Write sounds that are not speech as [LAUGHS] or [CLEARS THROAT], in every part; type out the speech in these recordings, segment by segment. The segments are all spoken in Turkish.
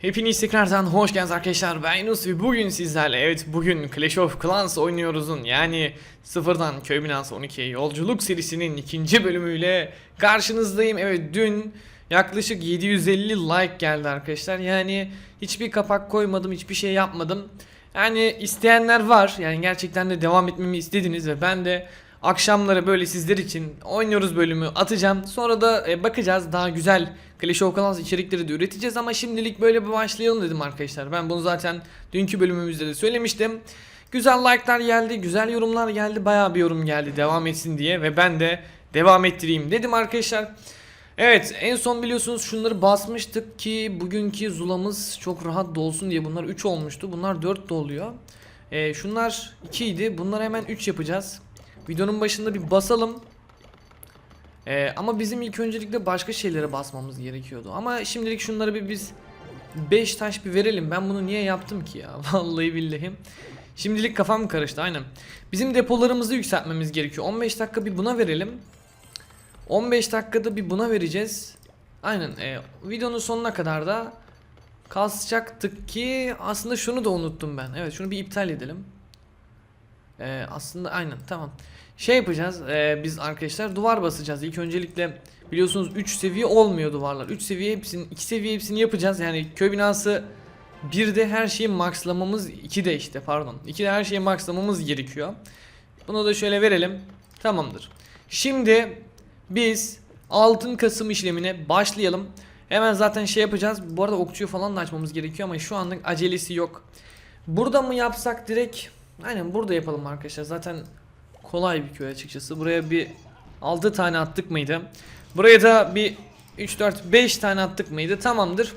Hepiniz tekrardan hoş geldiniz arkadaşlar. Ben Yunus ve bugün sizlerle evet bugün Clash of Clans oynuyoruzun yani sıfırdan köy binası 12'ye yolculuk serisinin ikinci bölümüyle karşınızdayım. Evet dün yaklaşık 750 like geldi arkadaşlar. Yani hiçbir kapak koymadım, hiçbir şey yapmadım. Yani isteyenler var. Yani gerçekten de devam etmemi istediniz ve ben de akşamları böyle sizler için oynuyoruz bölümü atacağım. Sonra da e, bakacağız daha güzel Clash of Clans içerikleri de üreteceğiz ama şimdilik böyle bir başlayalım dedim arkadaşlar. Ben bunu zaten dünkü bölümümüzde de söylemiştim. Güzel like'lar geldi, güzel yorumlar geldi, bayağı bir yorum geldi devam etsin diye ve ben de devam ettireyim dedim arkadaşlar. Evet en son biliyorsunuz şunları basmıştık ki bugünkü zulamız çok rahat dolsun diye bunlar 3 olmuştu. Bunlar 4 doluyor. Ee, şunlar 2 idi. Bunları hemen 3 yapacağız. Videonun başında bir basalım. Ee, ama bizim ilk öncelikle başka şeylere basmamız gerekiyordu. Ama şimdilik şunları bir biz 5 taş bir verelim. Ben bunu niye yaptım ki ya? [LAUGHS] Vallahi billahi. Şimdilik kafam karıştı aynen. Bizim depolarımızı yükseltmemiz gerekiyor. 15 dakika bir buna verelim. 15 dakikada bir buna vereceğiz. Aynen. E, videonun sonuna kadar da kasacaktık ki aslında şunu da unuttum ben. Evet şunu bir iptal edelim. E, aslında aynen tamam. Şey yapacağız e, biz arkadaşlar duvar basacağız. İlk öncelikle biliyorsunuz 3 seviye olmuyor duvarlar. 3 seviye hepsini 2 seviye hepsini yapacağız. Yani köy binası 1'de her şeyi maxlamamız 2'de işte pardon. 2'de her şeyi maxlamamız gerekiyor. Bunu da şöyle verelim. Tamamdır. Şimdi biz altın kasım işlemine başlayalım. Hemen zaten şey yapacağız. Bu arada okçuyu falan da açmamız gerekiyor ama şu anlık acelesi yok. Burada mı yapsak direkt? Aynen burada yapalım arkadaşlar. Zaten kolay bir köy açıkçası. Buraya bir 6 tane attık mıydı? Buraya da bir 3 4 5 tane attık mıydı? Tamamdır.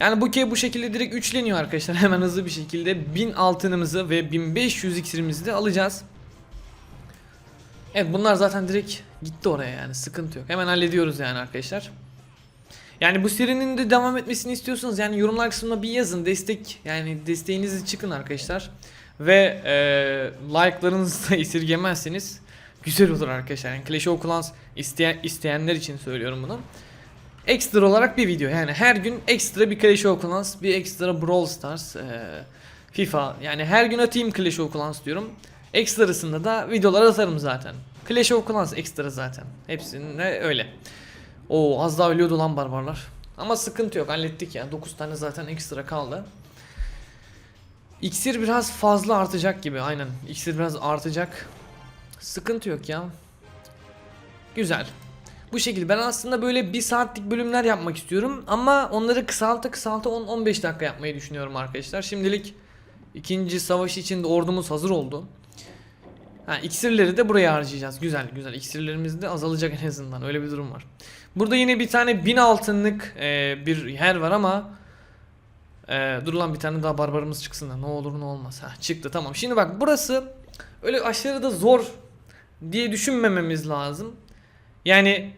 Yani bu köy bu şekilde direkt üçleniyor arkadaşlar. [LAUGHS] Hemen hızlı bir şekilde 1000 altınımızı ve 1500 iksirimizi de alacağız. Evet bunlar zaten direkt gitti oraya yani sıkıntı yok. Hemen hallediyoruz yani arkadaşlar. Yani bu serinin de devam etmesini istiyorsanız yani yorumlar kısmına bir yazın destek yani desteğinizi çıkın arkadaşlar. Ve e, like'larınızı da [LAUGHS] esirgemezseniz güzel olur arkadaşlar. Yani Clash of Clans isteyen, isteyenler için söylüyorum bunu. Ekstra olarak bir video yani her gün ekstra bir Clash of Clans bir ekstra Brawl Stars e, FIFA yani her gün atayım Clash of Clans diyorum. Ekstrasında da videolar atarım zaten. Clash of Clans ekstra zaten. Hepsinde öyle. Oo az daha ölüyordu lan barbarlar. Ama sıkıntı yok hallettik ya. 9 tane zaten ekstra kaldı. İksir biraz fazla artacak gibi aynen. İksir biraz artacak. Sıkıntı yok ya. Güzel. Bu şekilde ben aslında böyle bir saatlik bölümler yapmak istiyorum ama onları kısalta kısalta 10-15 dakika yapmayı düşünüyorum arkadaşlar. Şimdilik ikinci savaş için de ordumuz hazır oldu. Ha, iksirleri de buraya harcayacağız. Güzel güzel. İksirlerimiz de azalacak en azından. Öyle bir durum var. Burada yine bir tane bin altınlık e, bir yer var ama e, dur lan bir tane daha barbarımız çıksın da ne olur ne olmaz. Ha, çıktı tamam. Şimdi bak burası öyle aşırı zor diye düşünmememiz lazım. Yani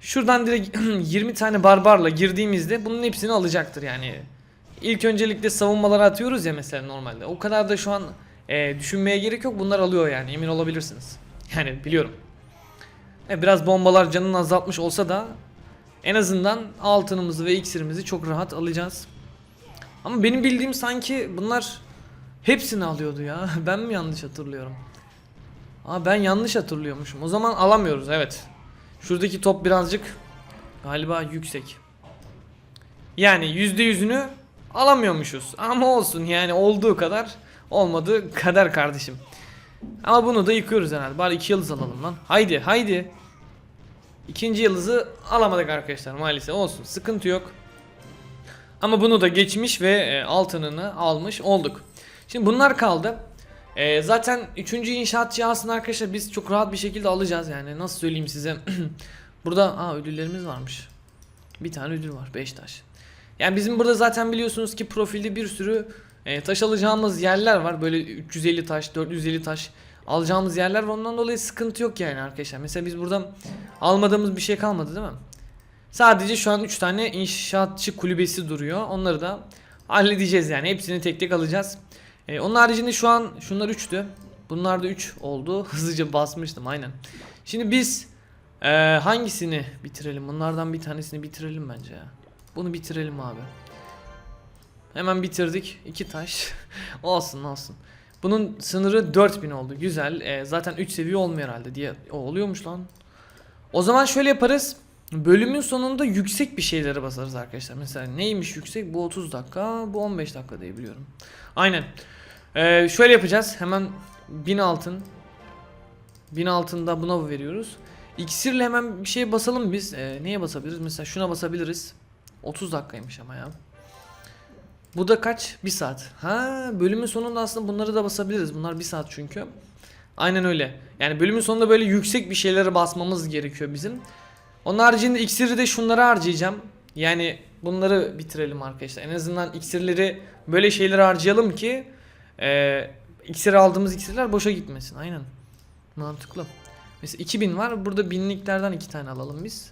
şuradan direkt [CLEARS THROAT] 20 tane barbarla girdiğimizde bunun hepsini alacaktır yani. İlk öncelikle savunmalara atıyoruz ya mesela normalde. O kadar da şu an e, düşünmeye gerek yok. Bunlar alıyor yani emin olabilirsiniz. [LAUGHS] Yani biliyorum. E, biraz bombalar canını azaltmış olsa da en azından altınımızı ve iksirimizi çok rahat alacağız. Ama benim bildiğim sanki bunlar hepsini alıyordu ya. [LAUGHS] Ben mi yanlış hatırlıyorum? Aa ben yanlış hatırlıyormuşum. O zaman alamıyoruz evet. Şuradaki top birazcık galiba yüksek. Yani yüzde yüzünü alamıyormuşuz. Ama olsun yani olduğu kadar olmadığı kadar kardeşim. Ama bunu da yıkıyoruz herhalde. Bari iki yıldız alalım lan. Haydi haydi. İkinci yıldızı alamadık arkadaşlar maalesef. Olsun sıkıntı yok. Ama bunu da geçmiş ve e, altınını almış olduk. Şimdi bunlar kaldı. E, zaten 3. inşaat cihazını arkadaşlar biz çok rahat bir şekilde alacağız yani. Nasıl söyleyeyim size. [CLEARS THROAT] Burada aa ödüllerimiz varmış. Bir tane ödül var 5 taş. Yani bizim burada zaten biliyorsunuz ki profilde bir sürü e, taş alacağımız yerler var. Böyle 350 taş, 450 taş alacağımız yerler var. Ondan dolayı sıkıntı yok yani arkadaşlar. Mesela biz burada almadığımız bir şey kalmadı değil mi? Sadece şu an 3 tane inşaatçı kulübesi duruyor. Onları da halledeceğiz yani. Hepsini tek tek alacağız. E, onun haricinde şu an şunlar 3'tü. Bunlar da 3 oldu. [LAUGHS] Hızlıca basmıştım aynen. Şimdi biz e, hangisini bitirelim? Bunlardan bir tanesini bitirelim bence ya. Bunu bitirelim abi. Hemen bitirdik. İki taş. [LAUGHS] olsun olsun. Bunun sınırı 4000 oldu. Güzel. Ee, zaten 3 seviye olmuyor herhalde diye. O oluyormuş lan. O zaman şöyle yaparız. Bölümün sonunda yüksek bir şeylere basarız arkadaşlar. Mesela neymiş yüksek? Bu 30 dakika, bu 15 dakika diye biliyorum. Aynen. Ee, şöyle yapacağız. Hemen 1000 altın. 1000 altında buna veriyoruz. İksirle hemen bir şeye basalım biz. Ee, neye basabiliriz? Mesela şuna basabiliriz. 30 dakikaymış ama ya. Bu da kaç? 1 saat. Ha, bölümün sonunda aslında bunları da basabiliriz. Bunlar 1 saat çünkü. Aynen öyle. Yani bölümün sonunda böyle yüksek bir şeylere basmamız gerekiyor bizim. Onun haricinde iksiri de şunlara harcayacağım. Yani bunları bitirelim arkadaşlar. En azından iksirleri böyle şeylere harcayalım ki e, iksir aldığımız iksirler boşa gitmesin. Aynen. Mantıklı. Mesela 2000 var. Burada binliklerden iki tane alalım biz.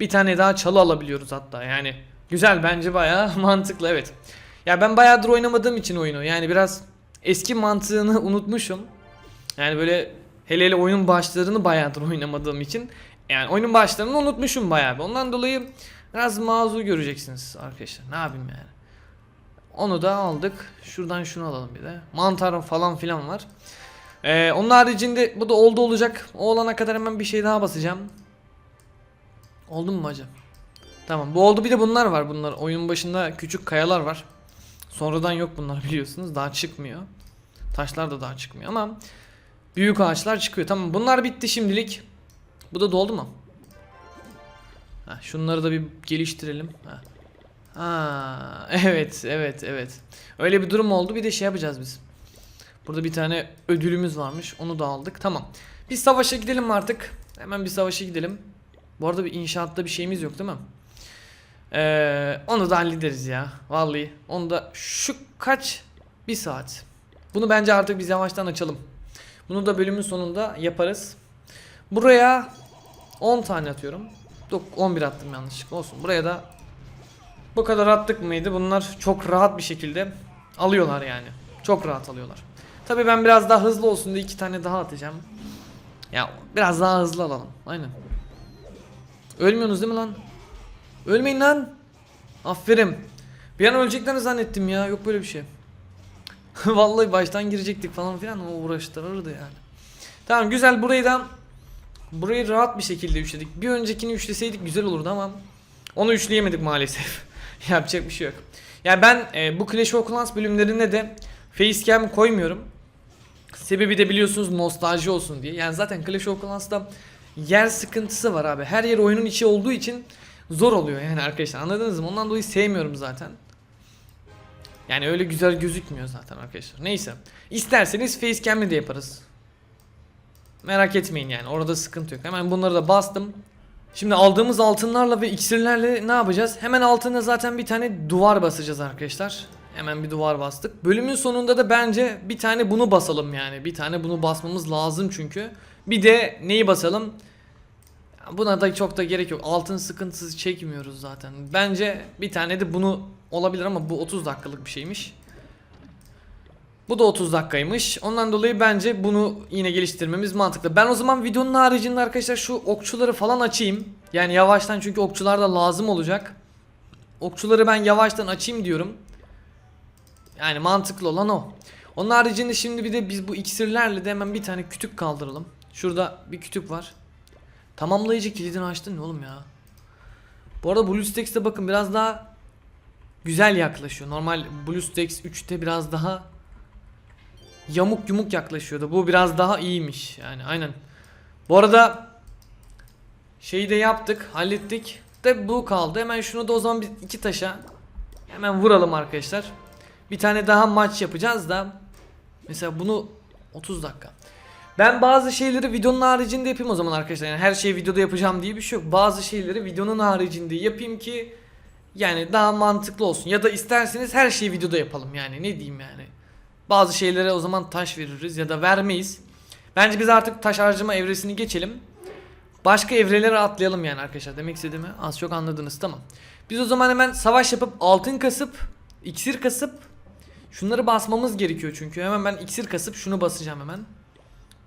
Bir tane daha çalı alabiliyoruz hatta. Yani güzel bence bayağı [LAUGHS] mantıklı evet. Ya ben bayağıdır oynamadığım için oyunu. Yani biraz eski mantığını [LAUGHS] unutmuşum. Yani böyle hele hele oyunun başlarını bayağıdır oynamadığım için yani oyunun başlarını unutmuşum bayağı. bir. Ondan dolayı biraz mazur göreceksiniz arkadaşlar. Ne yapayım yani. Onu da aldık. Şuradan şunu alalım bir de. Mantar falan filan var. Ee, onun haricinde bu da oldu olacak. O olana kadar hemen bir şey daha basacağım. Oldu mu hacı? Tamam bu oldu bir de bunlar var. Bunlar oyunun başında küçük kayalar var. Sonradan yok bunlar [LAUGHS] biliyorsunuz. Daha çıkmıyor. Taşlar da daha çıkmıyor ama büyük ağaçlar çıkıyor. Tamam bunlar bitti şimdilik. Bu da doldu mu? Ha, şunları da bir geliştirelim. Ha. Ha, evet evet evet. Öyle bir durum oldu. Bir de şey yapacağız biz. Burada bir tane ödülümüz varmış. Onu da aldık. Tamam. Biz savaşa gidelim artık. Hemen bir savaşa gidelim. Bu arada bir inşaatta bir şeyimiz yok değil mi? Ee, onu da hallederiz ya. Vallahi. Onu da şu kaç? Bir saat. Bunu bence artık biz yavaştan açalım. Bunu da bölümün sonunda yaparız. Buraya 10 tane atıyorum. Yok 11 attım yanlışlıkla olsun. Buraya da bu kadar attık mıydı? Bunlar çok rahat bir şekilde alıyorlar yani. Çok rahat alıyorlar. Tabii ben biraz daha hızlı olsun diye iki tane daha atacağım. Ya biraz daha hızlı alalım. Aynen. Ölmüyorsunuz değil mi lan? Ölmeyin lan. Aferin. Bir an öleceklerini zannettim ya. Yok böyle bir şey. [LAUGHS] Vallahi baştan girecektik falan filan o uğraştırırdı yani. Tamam güzel burayı da burayı rahat bir şekilde üçledik. Bir öncekini üçleseydik güzel olurdu ama onu üçleyemedik maalesef. [LAUGHS] Yapacak bir şey yok. Yani ben e, bu Clash of Clans bölümlerinde de facecam koymuyorum. Sebebi de biliyorsunuz nostalji olsun diye. Yani zaten Clash of Clans'ta yer sıkıntısı var abi. Her yer oyunun içi olduğu için zor oluyor yani arkadaşlar. Anladınız mı? Ondan dolayı sevmiyorum zaten. Yani öyle güzel gözükmüyor zaten arkadaşlar. Neyse. İsterseniz facecam'li de yaparız. Merak etmeyin yani. Orada sıkıntı yok. Hemen bunları da bastım. Şimdi aldığımız altınlarla ve iksirlerle ne yapacağız? Hemen altına zaten bir tane duvar basacağız arkadaşlar. Hemen bir duvar bastık. Bölümün sonunda da bence bir tane bunu basalım yani. Bir tane bunu basmamız lazım çünkü. Bir de neyi basalım? Buna da çok da gerek yok. Altın sıkıntısı çekmiyoruz zaten. Bence bir tane de bunu olabilir ama bu 30 dakikalık bir şeymiş. Bu da 30 dakikaymış. Ondan dolayı bence bunu yine geliştirmemiz mantıklı. Ben o zaman videonun haricinde arkadaşlar şu okçuları falan açayım. Yani yavaştan çünkü okçular da lazım olacak. Okçuları ben yavaştan açayım diyorum. Yani mantıklı olan o. Onun haricinde şimdi bir de biz bu iksirlerle de hemen bir tane kütük kaldıralım. Şurada bir kütük var. Tamamlayıcı kilidini açtın ne oğlum ya? Bu arada BlueStacks'te bakın biraz daha güzel yaklaşıyor. Normal BlueStacks 3'te biraz daha yamuk yumuk yaklaşıyordu. Bu biraz daha iyiymiş yani aynen. Bu arada şeyi de yaptık, hallettik. De bu kaldı. Hemen şunu da o zaman biz iki taşa hemen vuralım arkadaşlar. Bir tane daha maç yapacağız da mesela bunu 30 dakika. Ben bazı şeyleri videonun haricinde yapayım o zaman arkadaşlar. Yani her şeyi videoda yapacağım diye bir şey yok. Bazı şeyleri videonun haricinde yapayım ki yani daha mantıklı olsun. Ya da isterseniz her şeyi videoda yapalım yani ne diyeyim yani. Bazı şeylere o zaman taş veririz ya da vermeyiz. Bence biz artık taş harcama evresini geçelim. Başka evrelere atlayalım yani arkadaşlar. Demek istediğimi az çok anladınız tamam. Biz o zaman hemen savaş yapıp altın kasıp iksir kasıp şunları basmamız gerekiyor çünkü. Hemen ben iksir kasıp şunu basacağım hemen.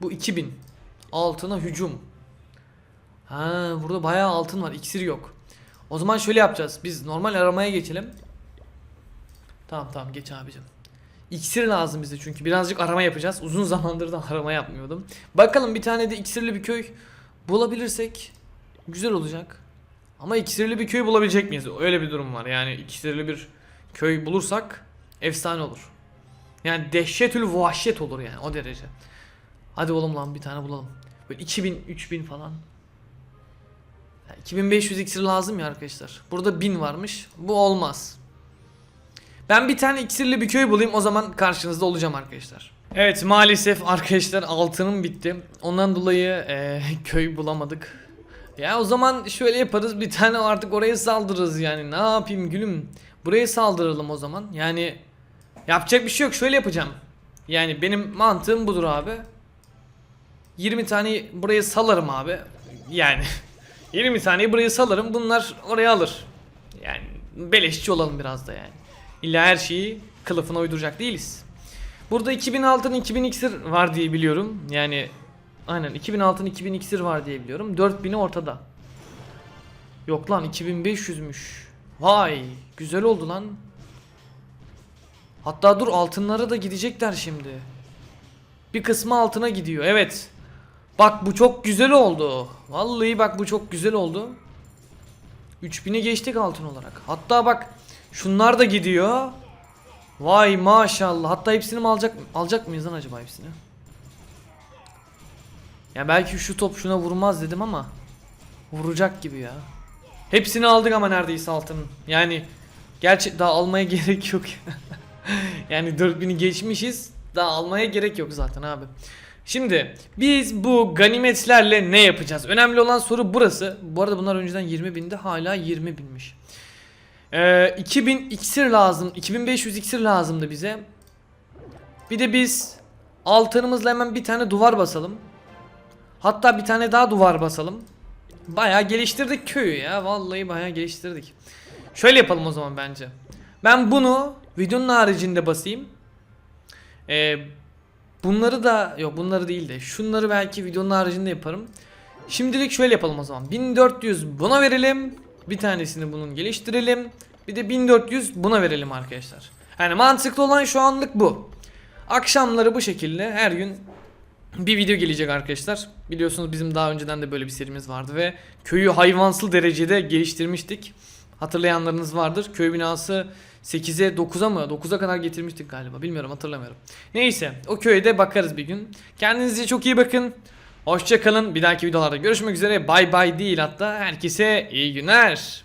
Bu 2000. Altına hücum. Ha burada bayağı altın var. İksir yok. O zaman şöyle yapacağız. Biz normal aramaya geçelim. Tamam tamam geç abicim. İksir lazım bize çünkü birazcık arama yapacağız. Uzun [LAUGHS] zamandır da arama yapmıyordum. Bakalım bir tane de iksirli bir köy bulabilirsek güzel olacak. Ama iksirli bir köy bulabilecek miyiz? Öyle bir durum var. Yani iksirli bir köy bulursak efsane olur. Yani dehşetül vahşet olur yani o derece. Hadi oğlum lan bir tane bulalım. Böyle 2000 3000 falan. Ya 2500 iksir lazım ya arkadaşlar. Burada 1000 varmış. Bu olmaz. Ben bir tane iksirli bir köy bulayım o zaman karşınızda olacağım arkadaşlar. Evet maalesef arkadaşlar altınım bitti. Ondan dolayı eee, [LAUGHS] köy bulamadık. Ya o zaman şöyle yaparız bir tane artık oraya saldırırız yani ne yapayım gülüm. Buraya saldıralım o zaman yani yapacak bir şey yok şöyle yapacağım. Yani benim mantığım budur abi. 20 tane buraya salarım abi. Yani [LAUGHS] 20 taneyi buraya salarım bunlar oraya alır. Yani beleşçi olalım biraz da yani. İlla her şeyi kılıfına uyduracak değiliz. Burada 2000 altın 2000 iksir var diye biliyorum. Yani aynen 2000 altın 2000 iksir var diye biliyorum. 4000'i ortada. Yok lan 2500'müş. Vay güzel oldu lan. Hatta dur altınlara da gidecekler şimdi. Bir kısmı altına gidiyor. Evet. Bak bu çok güzel oldu. Vallahi bak bu çok güzel oldu. 3000'i geçtik altın olarak. Hatta bak şunlar da gidiyor. Vay maşallah. Hatta hepsini mi alacak alacak mıyız lan acaba hepsini? Ya belki şu top şuna vurmaz dedim ama vuracak gibi ya. Hepsini aldık ama neredeyse altının. Yani gerçi daha almaya [LAUGHS] gerek yok. yani 4000'i geçmişiz. Daha almaya gerek yok zaten abi. Şimdi biz bu ganimetlerle ne yapacağız? Önemli olan soru burası. Bu arada bunlar önceden 20 bindi hala 20 binmiş. Ee, 2000 iksir lazım. 2500 iksir lazımdı bize. Bir de biz altınımızla hemen bir tane duvar basalım. Hatta bir tane daha duvar basalım. Bayağı geliştirdik köyü ya. Vallahi bayağı geliştirdik. Şöyle yapalım o zaman bence. Ben bunu videonun haricinde basayım. Ee, bunları da yok bunları değil de şunları belki videonun haricinde yaparım. Şimdilik şöyle yapalım o zaman. 1400 buna verelim. Bir tanesini bunun geliştirelim. Bir de 1400 buna verelim arkadaşlar. Yani mantıklı olan şu anlık bu. Akşamları bu şekilde her gün bir video gelecek arkadaşlar. Biliyorsunuz bizim daha önceden de böyle bir serimiz vardı ve köyü hayvansal derecede geliştirmiştik. Hatırlayanlarınız vardır. Köy binası 8'e 9'a mı? 9'a kadar getirmiştik galiba. Bilmiyorum hatırlamıyorum. Neyse o köye de bakarız bir gün. Kendinize çok iyi bakın. Hoşça kalın. Bir dahaki videolarda görüşmek üzere. Bay bay değil hatta. Herkese iyi günler.